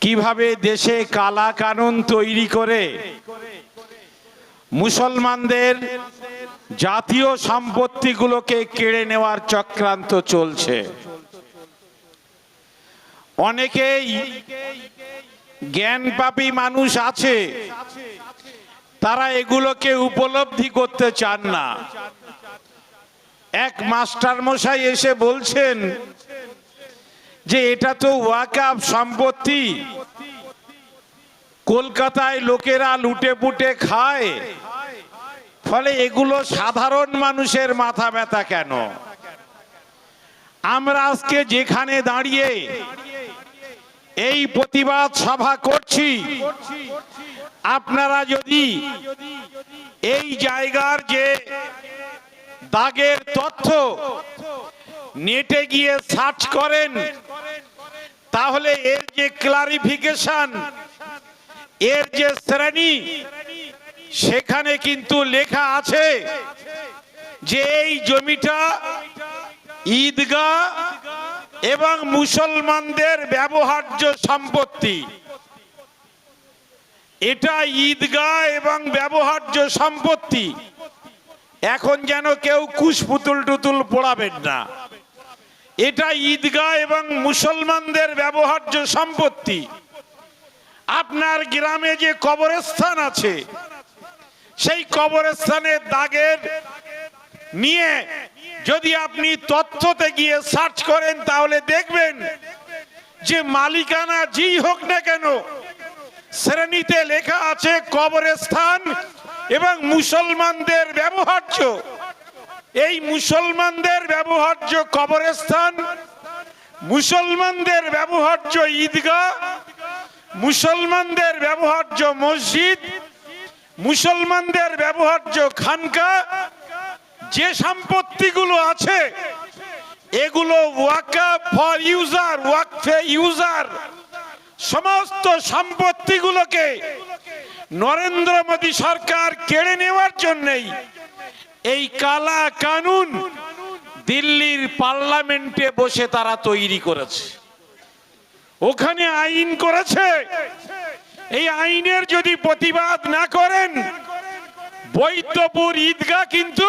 কীভাবে দেশে কালা কানুন তৈরি করে মুসলমানদের জাতীয় সম্পত্তিগুলোকে কেড়ে নেওয়ার চক্রান্ত চলছে? অনেকেই জ্ঞানপাপী মানুষ আছে, তারা এগুলোকে উপলব্ধি করতে চান না। এক মাস্টার মশাই এসে বলছেন যে এটা তো ওয়াকাফ সম্পত্তি। কলকাতায় লোকেরা লুটে পুটে খায়। ফলে এগুলো সাধারণ মানুষের মাথা ব্যথা কেন? আমরা আজকে যেখানে দাঁড়িয়ে এই প্রতিবাদ সভা করছি, আপনারা যদি এই জায়গার যে দাগের তথ্য নেটে গিয়ে সার্চ করেন। তাহলে এর যে ক্লারিফিকেশন এর যে শ্রেণি, সেখানে কিন্তু লেখা আছে যে এই জমিটা ঈদগাহ এবং মুসলমানদের ব্যবহার্য সম্পত্তি। এটা ঈদগাহ এবং ব্যবহার্য সম্পত্তি। এখন যেন কেউ কুশ পুতুল টুতুল পড়াবেন না। এটা ঈদগাহ এবং মুসলমানদের ব্যবহার্য সম্পত্তি। আপনার গ্রামে যে কবরস্থান আছে, সেই কবরস্থানের দাগের নিয়ে যদি আপনি তথ্যতে গিয়ে সার্চ করেন, তাহলে দেখবেন যে মালিকানা যেই হোক না কেন, শ্রেণীতে লেখা আছে কবরস্থান এবং মুসলমানদের ব্যবহার্য। এই মুসলমানদের ব্যবহার্য কবরস্থান, মুসলমানদের ব্যবহার্য ঈদগাহ, মুসলমানদের ব্যবহার্য মসজিদ, মুসলমানদের ব্যবহার্য খানকা, যে সম্পত্তিগুলো আছে, এগুলো ওয়াকা ফর ইউজার, ওয়াকফে ইউজার, সমস্ত সম্পত্তিগুলোকে নরেন্দ্র মোদী সরকার কেড়ে নেওয়ার জন্যই এই কালা কানুন দিল্লির পার্লামেন্টে বসে তারা তৈরি করেছে। ওখানে আইন করেছে। এই আইনের যদি প্রতিবাদ না করেন, বৈদ্যপুর ঈদগাহ কিন্তু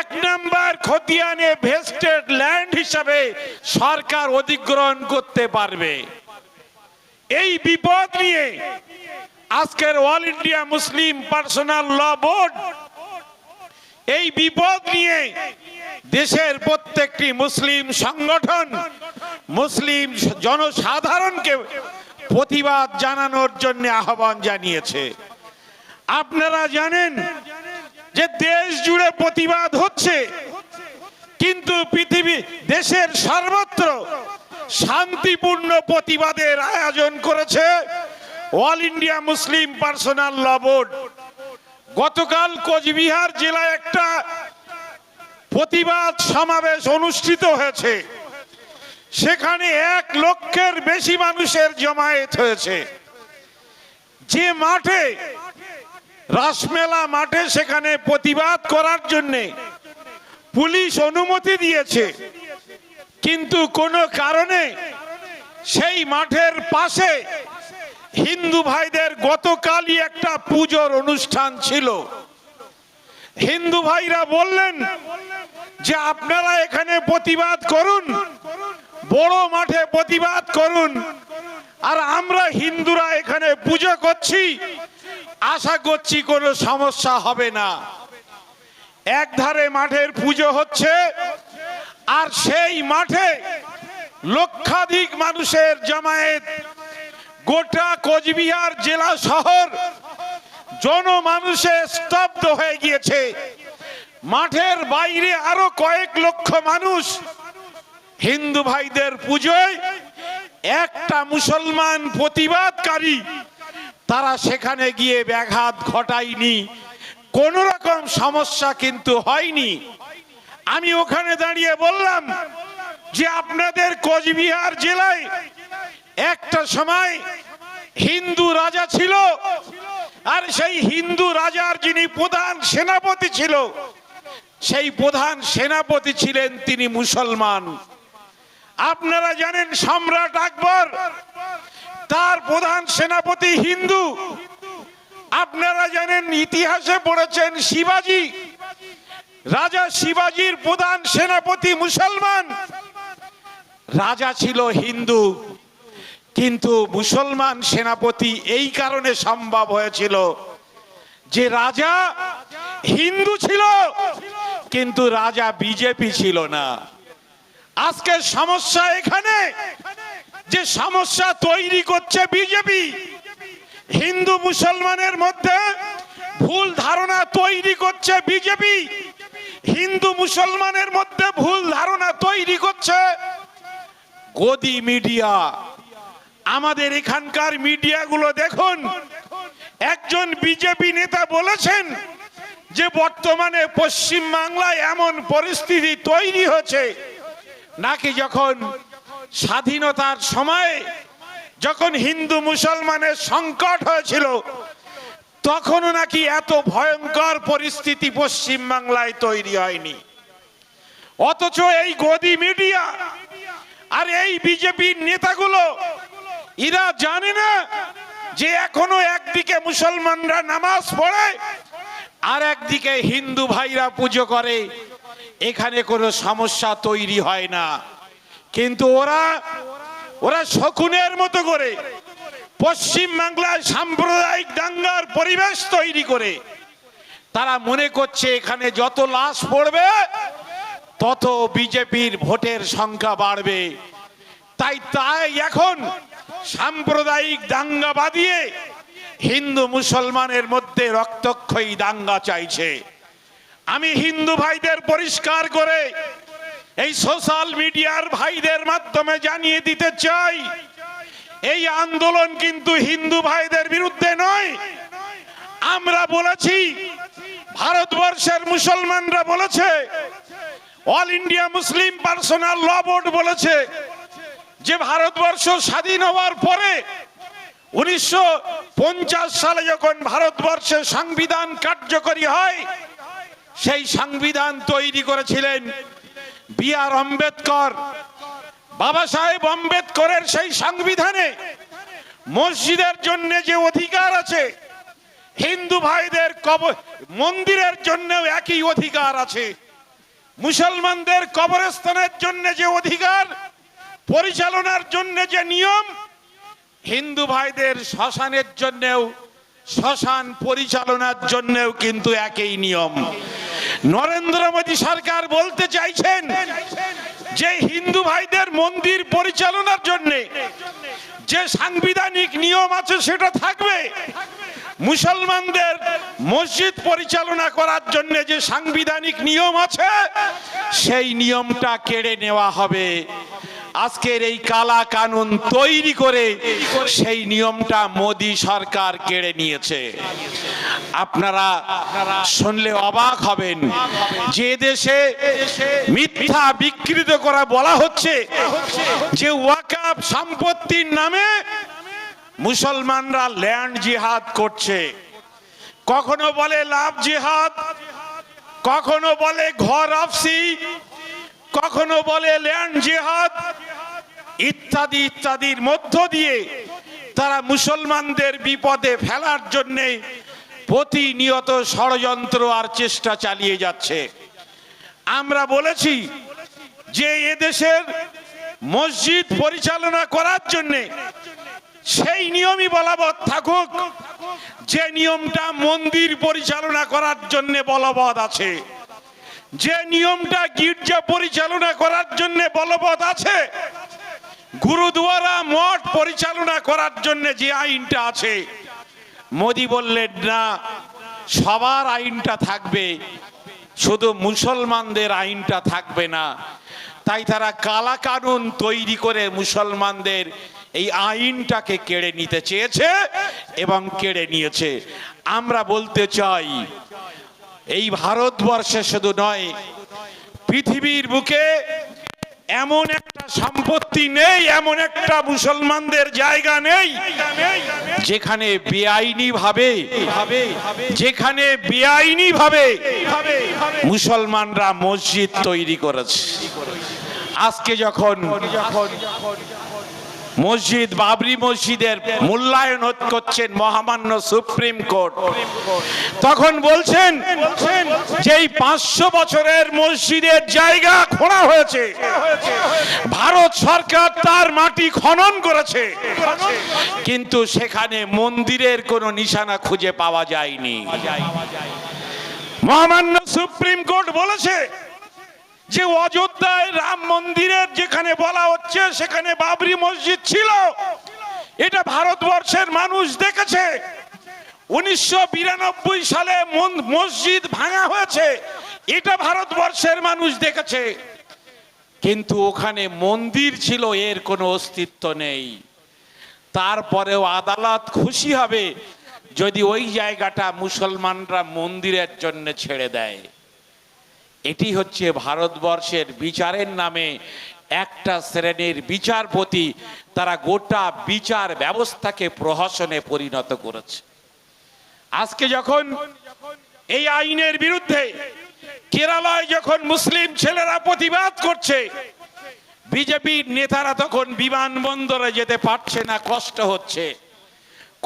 এক নাম্বার খতিয়ানে ভেস্টেড ল্যান্ড হিসাবে সরকার অধিগ্রহণ করতে পারবে। এই বিপদ নিয়ে আজকের all India Muslim personal law board এই বিপদ নিয়ে দেশের প্রত্যেকটি মুসলিম সংগঠন, মুসলিম জনসাধারণকে প্রতিবাদ জানানোর জন্য আহ্বান জানিয়েছে। আপনারা জানেন যে দেশ জুড়ে প্রতিবাদ হচ্ছে, কিন্তু পৃথিবী, দেশের সর্বত্র শান্তিপূর্ণ প্রতিবাদের আয়োজন করেছে all India Muslim personal law board গতকাল কোচবিহার জেলায় একটা প্রতিবাদ সমাবেশ অনুষ্ঠিত হয়েছে। সেখানে এক লক্ষের বেশি মানুষের জমায়েত হয়েছে। যে মাঠে, রাসমেলা মাঠে সেখানে প্রতিবাদ করার জন্য পুলিশ অনুমতি দিয়েছে। কিন্তু কোনো কারণে সেই মাঠের পাশে হিন্দু ভাইদের গতকালই একটা পুজোর অনুষ্ঠান ছিল। হিন্দু ভাইরা বললেন যে আপনারা এখানে প্রতিবাদ করুন, বড় মাঠে প্রতিবাদ করুন, আর আমরা হিন্দুরা এখানে পুজো করছি, আশা করছি কোনো সমস্যা হবে না। এক ধারে মাঠের পুজো হচ্ছে, আর সেই মাঠে লক্ষাধিক মানুষের জমায়েত গোটা কোচবিহার জেলা শহর জনমানুষে স্তব্ধ হয়ে গিয়েছে। মাঠের বাইরে আরও কয়েক লক্ষ মানুষ হিন্দু ভাইদের পুজোয় একটা মুসলমান প্রতিবাদকারী তারা সেখানে গিয়ে ব্যাঘাত ঘটায়নি। কোন রকম সমস্যা কিন্তু হয়নি। আমি ওখানে দাঁড়িয়ে বললাম যে আপনাদের কোচবিহার জেলায় একটা সময় হিন্দু রাজা ছিল, আর সেই হিন্দু রাজার যিনি প্রধান সেনাপতি ছিল, সেই প্রধান সেনাপতি ছিলেন তিনি মুসলমান। আপনারা জানেন সম্রাট আকবর, তার প্রধান সেনাপতি হিন্দু। আপনারা জানেন ইতিহাসে পড়েছেন শিবাজি। রাজা শিবাজির প্রধান সেনাপতি মুসলমান। রাজা ছিল হিন্দু। কিন্তু মুসলমান সেনাপতি এই কারণে সম্ভব হয়েছিল যে রাজা হিন্দু ছিল, কিন্তু রাজা বিজেপি ছিল না। আজকের সমস্যা এখানে যে সমস্যা তৈরি করছে বিজেপি। হিন্দু মুসলমানের মধ্যে ভুল ধারণা তৈরি করছে বিজেপি। হিন্দু মুসলমানের মধ্যে ভুল ধারণা তৈরি করছে গদি মিডিয়া। আমাদের এখানকার মিডিয়াগুলো দেখুন। একজন বিজেপি নেতা বলেছেন যে বর্তমানে পশ্চিম বাংলায় এমন পরিস্থিতি তৈরি হয়েছে, নাকি যখন স্বাধীনতার সময় যখন হিন্দু মুসলমানের সংকট হয়েছিল, তখনও নাকি এত ভয়ঙ্কর পরিস্থিতি পশ্চিম বাংলায় তৈরি হয়নি। অথচ এই গদি মিডিয়া আর এই বিজেপির নেতাগুলো এরা জানে না যে এখনও একদিকে মুসলমানরা নামাজ পড়ে, আর একদিকে হিন্দু ভাইরা পুজো করে। এখানে কোনো সমস্যা তৈরি হয় না। কিন্তু ওরা ওরা শকুনের মতো করে পশ্চিম বাংলায় সাম্প্রদায়িক দাঙ্গার পরিবেশ তৈরি করে। তারা মনে করছে এখানে যত লাশ পড়বে, তত বিজেপির ভোটের সংখ্যা বাড়বে। তাই তাই এখন সাম্প্রদায়িক দাঙ্গা বাদিয়ে হিন্দু মুসলমানের মধ্যে রক্তক্ষয়ী দাঙ্গা চাইছে। আমি হিন্দু ভাইদের পরিষ্কার করে এই সোশ্যাল মিডিয়ার ভাইদের মাধ্যমে জানিয়ে দিতে চাই, এই আন্দোলন কিন্তু হিন্দু ভাইদের বিরুদ্ধে নয়। আমরা বলেছি, ভারতবর্ষের মুসলমানরা বলেছে, all India Muslim personal law board বলেছে যে ভারতবর্ষ স্বাধীন হওয়ার পরে উনিশশো পঞ্চাশ সালে যখন ভারতবর্ষের সংবিধান কার্যকরী হয়, সেই সংবিধান তৈরি করেছিলেন বি আর আম্বেদকর। বাবা সাহেব আম্বেদকরের সেই সংবিধানে মসজিদের জন্য যে অধিকার আছে, হিন্দু ভাইদের কব মন্দিরের জন্যও একই অধিকার আছে। মুসলমানদের কবরস্থানের জন্য যে অধিকার পরিচালনার জন্য যে নিয়ম, হিন্দু ভাইদের শ্মশানের জন্যেও, শ্মশান পরিচালনার জন্যও কিন্তু একই নিয়ম। নরেন্দ্র মোদী সরকার বলতে চাইছেন যে হিন্দু ভাইদের মন্দির পরিচালনার জন্য যে সাংবিধানিক নিয়ম আছে সেটা থাকবে। মুসলমানদের মসজিদ পরিচালনা করার জন্য যে সাংবিধানিক নিয়ম আছে, সেই নিয়মটা কেড়ে নেওয়া হবে। আজকের এই কালা কানুন তৈরি করে সেই নিয়মটা মোদি সরকার কেড়ে নিয়েছে। আপনারা শুনলে অবাক হবেন যে দেশে মিথ্যা বিকৃত করা বলা হচ্ছে যে ওয়াকাব সম্পত্তির নামে মুসলমানরা ল্যান্ড জিহাদ করছে। কখনো বলে লাভ জিহাদ, কখনো বলে ঘর অফসি কখনো বলে ল্যান্ড জেহাদ, ইত্যাদি ইত্যাদির মধ্য দিয়ে তারা মুসলমানদের বিপদে ফেলার জন্যে প্রতিনিয়ত ষড়যন্ত্র আর চেষ্টা চালিয়ে যাচ্ছে। আমরা বলেছি যে এদেশের মসজিদ পরিচালনা করার জন্যে সেই নিয়মই বলবৎ থাকুক, যে নিয়মটা মন্দির পরিচালনা করার জন্য বলবৎ আছে। যে নিয়মটা গির্জা পরিচালনা করার জন্য বলবৎ আছে, গুরুদুয়ারা মঠ পরিচালনা করার জন্য যে আইনটা আছে, মোদি বললেন, না, সবার আইনটা থাকবে, শুধু মুসলমানদের আইনটা থাকবে না। তাই তারা কালা কানুন তৈরি করে মুসলমানদের এই আইনটাকে কেড়ে নিতে চেয়েছে এবং কেড়ে নিয়েছে। আমরা বলতে চাই এই ভারতবর্ষে শুধু নয়, পৃথিবীর বুকে এমন একটা সম্পত্তি নেই, এমন একটা মুসলমানদের জায়গা নেই, যেখানে বেআইনি ভাবে যেখানে বেআইনি ভাবে মুসলমানরা মসজিদ তৈরি করেছে। আজকে যখন মসজিদ বাবরি মসজিদের মূল্যায়ন করছেন মহামান্য সুপ্রিম কোর্ট। তখন বলছেন যে পাঁচশো বছরের মসজিদের জায়গা খোঁড়া হয়েছে, ভারত সরকার তার মাটি খনন করেছে, কিন্তু সেখানে মন্দিরের কোনো নিশানা খুঁজে পাওয়া যায়নি। মহামান্য সুপ্রিম কোর্ট বলেছে যে অযোধ্যায় রাম মন্দিরের যেখানে বলা হচ্ছে, সেখানে বাবরি মসজিদ ছিল। এটা ভারতবর্ষের মানুষ দেখেছে। উনিশশো বিরানব্বই সালে মসজিদ ভাঙা হয়েছে। এটা ভারতবর্ষের মানুষ দেখেছে। কিন্তু ওখানে মন্দির ছিল, এর কোনো অস্তিত্ব নেই। তারপরেও আদালত খুশি হবে যদি ওই জায়গাটা মুসলমানরা মন্দিরের জন্য ছেড়ে দেয়। এটি হচ্ছে ভারতবর্ষের বিচারের নামে একটা শ্রেণির বিচারপতি তারা গোটা বিচার ব্যবস্থাকে প্রহসনে পরিণত করেছে। আজকে যখন এই আইনের বিরুদ্ধে কেরালায় যখন মুসলিম ছেলেরা প্রতিবাদ করছে, বিজেপির নেতারা তখন বিমানবন্দরে যেতে পারছে না, কষ্ট হচ্ছে।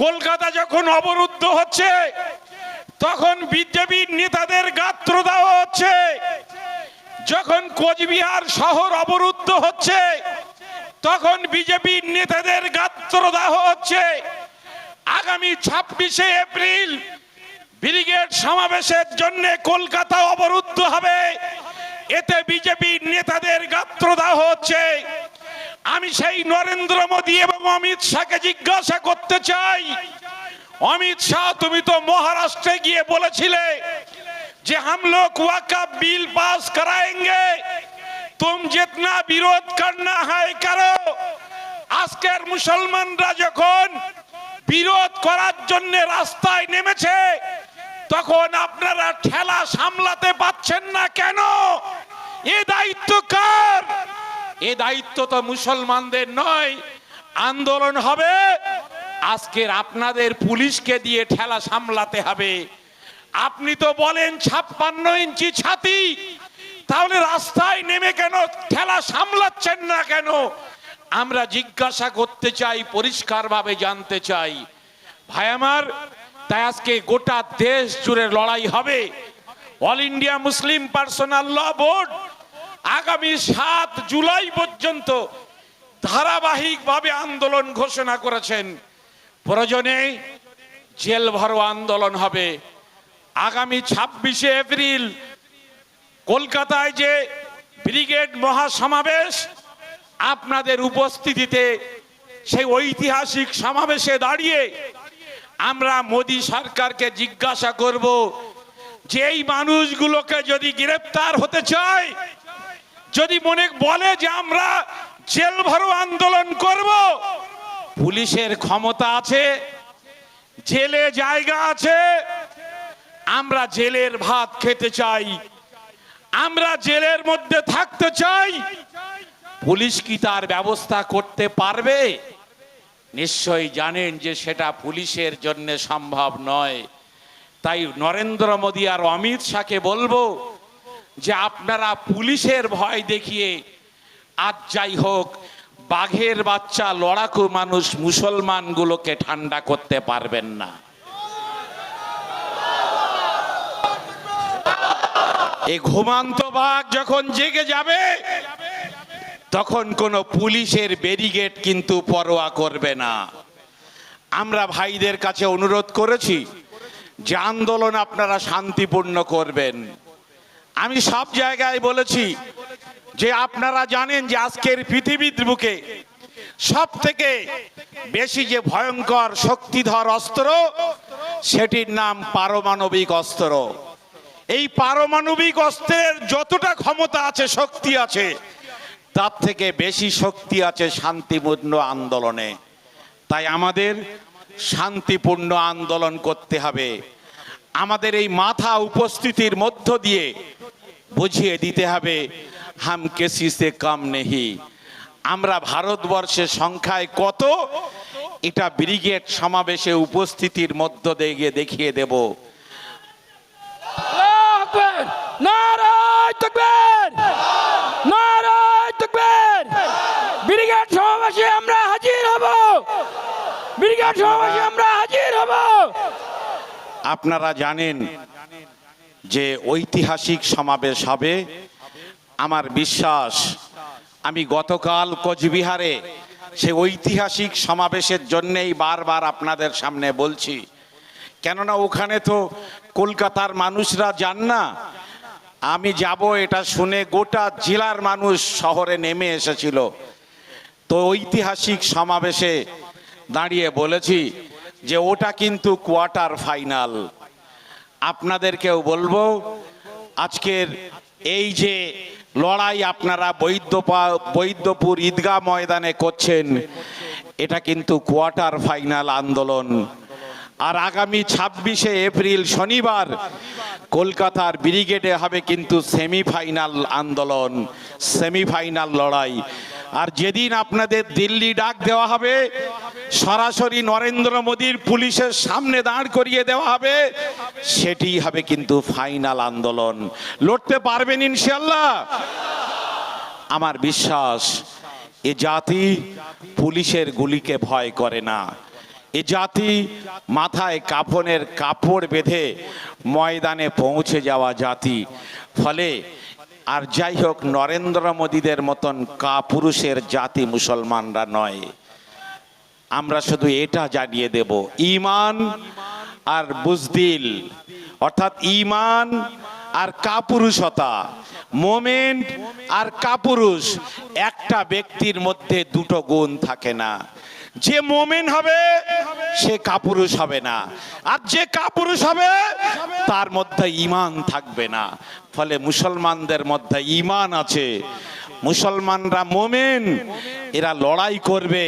কলকাতা যখন অবরুদ্ধ হচ্ছে তখন বিজেপির নেতাদের গাত্র দেওয়া হচ্ছে। যখন কোচবিহার শহর অবরুদ্ধ হচ্ছে, তখন বিজেপির নেতাদের গাত্র দেওয়া হচ্ছে। আগামী ছাব্বিশে এপ্রিল ব্রিগেড সমাবেশের জন্য কলকাতা অবরুদ্ধ হবে। এতে বিজেপির নেতাদের গাত্র দেওয়া হচ্ছে। আমি সেই নরেন্দ্র মোদী এবং অমিত শাহকে জিজ্ঞাসা করতে চাই অমিত শাহ, তুমি তো মহারাষ্ট্রে গিয়ে বলেছিলে যে হাম লোক ওয়াকা বিল পাস করায়েঙ্গে। তুম জিতনা বিরোধ করনা হয় করো। আজকের মুসলমানরা যখন বিরোধ করার জন্য রাস্তায় নেমেছে, তখন আপনারা ঠেলা সামলাতে পাচ্ছেন না কেন? এ দায়িত্ব কার? এ দায়িত্ব তো মুসলমানদের নয়, আন্দোলন হবে আজকের আপনাদের পুলিশকে দিয়ে ঠেলা সামলাতে হবে। আপনি তো বলেন ছাপ্পান্ন ইঞ্চি ছাতি, তাহলে রাস্তায় নেমে কেন ঠেলা সামলাচ্ছেন না কেন? আমরা জিজ্ঞাসা করতে চাই, পরিষ্কারভাবে জানতে চাই। ভাই আমার, তাই আজকে গোটা দেশ জুড়ে লড়াই হবে। All India Muslim personal law board আগামী সাত জুলাই পর্যন্ত ধারাবাহিকভাবে আন্দোলন ঘোষণা করেছেন। প্রয়োজনে জেল ভরো আন্দোলন হবে। আগামী ছাব্বিশে এপ্রিল কলকাতায় যে ব্রিগেড মহাসমাবেশ, আপনাদের উপস্থিতিতে সেই ঐতিহাসিক সমাবেশে দাঁড়িয়ে আমরা মোদী সরকারকে জিজ্ঞাসা করব, যে এই মানুষগুলোকে যদি গ্রেপ্তার হতে চায়, যদি মনে বলে যে আমরা জেল ভরো আন্দোলন করব পুলিশের ক্ষমতা আছে, জেলে জায়গা আছে, আমরা জেলের ভাত খেতে চাই, আমরা জেলের মধ্যে থাকতে চাই। পুলিশ কি তার ব্যবস্থা করতে পারবে? নিশ্চয়ই জানেন যে সেটা পুলিশের জন্য সম্ভব নয়। তাই নরেন্দ্র মোদী আর অমিত শাহকে বলব যে আপনারা পুলিশের ভয় দেখিয়ে আজ যাই হোক বাঘের বাচ্চা, লড়াকু মানুষ মুসলমানগুলোকে ঠান্ডা করতে পারবেন না। এই ঘুমান্ত বাঘ যখন জেগে যাবে, তখন কোনো পুলিশের ব্যারিগেড কিন্তু পরোয়া করবে না। আমরা ভাইদের কাছে অনুরোধ করেছি যে আন্দোলন আপনারা শান্তিপূর্ণ করবেন। আমি সব জায়গায় বলেছি যে আপনারা জানেন যে আজকের পৃথিবীর বুকে সব থেকে বেশি যে ভয়ঙ্কর শক্তিধর অস্ত্র, সেটির নাম পারমাণবিক অস্ত্র। এই পারমাণবিক অস্ত্রের যতটা ক্ষমতা আছে, শক্তি আছে, তার থেকে বেশি শক্তি আছে শান্তিপূর্ণ আন্দোলনে। তাই আমাদের শান্তিপূর্ণ আন্দোলন করতে হবে। আমাদের এই মাথা উপস্থিতির মধ্য দিয়ে বুঝিয়ে দিতে হবে হাম কেসি সে কম নেহি। আমরা ভারতবর্ষের সংখ্যায় কত? এটা ব্রিগেড সমাবেশে উপস্থিতির মধ্য দিয়ে দেখিয়ে দেব। ব্রিগেড সমাবেশে আমরা হাজির ব্রিগেড সমাবেশে আমরা হাজির হব! আপনারা জানেন যে ঐতিহাসিক সমাবেশ হবে, আমার বিশ্বাস, আমি গতকাল কোচবিহারে সে ঐতিহাসিক সমাবেশের জন্যেই বারবার আপনাদের সামনে বলছি। কেননা ওখানে তো কলকাতার মানুষরা যান না। আমি যাব, এটা শুনে গোটা জেলার মানুষ শহরে নেমে এসেছিল। তো ঐতিহাসিক সমাবেশে দাঁড়িয়ে বলেছি যে ওটা কিন্তু কোয়ার্টার ফাইনাল। আপনাদেরকেও বলব, আজকের এই যে লড়াই আপনারা বৈদ্যপা বৈদ্যপুর ঈদগাহ ময়দানে করছেন, এটা কিন্তু কোয়ার্টার ফাইনাল আন্দোলন। আর আগামী ছাব্বিশে এপ্রিল শনিবার কলকাতার ব্রিগেডে হবে কিন্তু সেমিফাইনাল আন্দোলন, সেমিফাইনাল লড়াই। আর যেদিন আপনাদের দিল্লি ডাক দেওয়া হবে, সরাসরি নরেন্দ্র মোদীর পুলিশের সামনে দাঁড় করিয়ে দেওয়া হবে, সেটি হবে কিন্তু ফাইনাল আন্দোলন। লড়তে পারবেন ইনশাল্লাহ আমার বিশ্বাস, এ জাতি পুলিশের গুলিকে ভয় করে না। এ জাতি মাথায় কাফনের কাপড় বেঁধে ময়দানে পৌঁছে যাওয়া জাতি। ফলে আর যাই হোক, নরেন্দ্র মোদীদের মতন কাপুরুষের জাতি মুসলমানরা নয়। আমরা শুধু এটা জানিয়ে দেব, ইমান আর বুজদিল। অর্থাৎ ইমান আর কাপুরুষতা, মোমেন্ট আর কাপুরুষ, একটা ব্যক্তির মধ্যে দুটো গুণ থাকে না। যে মোমেন হবে, সে কাপুরুষ হবে না। আর যে কাপুরুষ হবে, তার মধ্যে ইমান থাকবে না। ফলে মুসলমানদের মধ্যে ইমান আছে। মুসলমানরা মোমেন, এরা লড়াই করবে।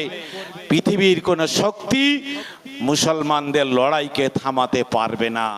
পৃথিবীর কোনো শক্তি মুসলমানদের লড়াইকে থামাতে পারবে না।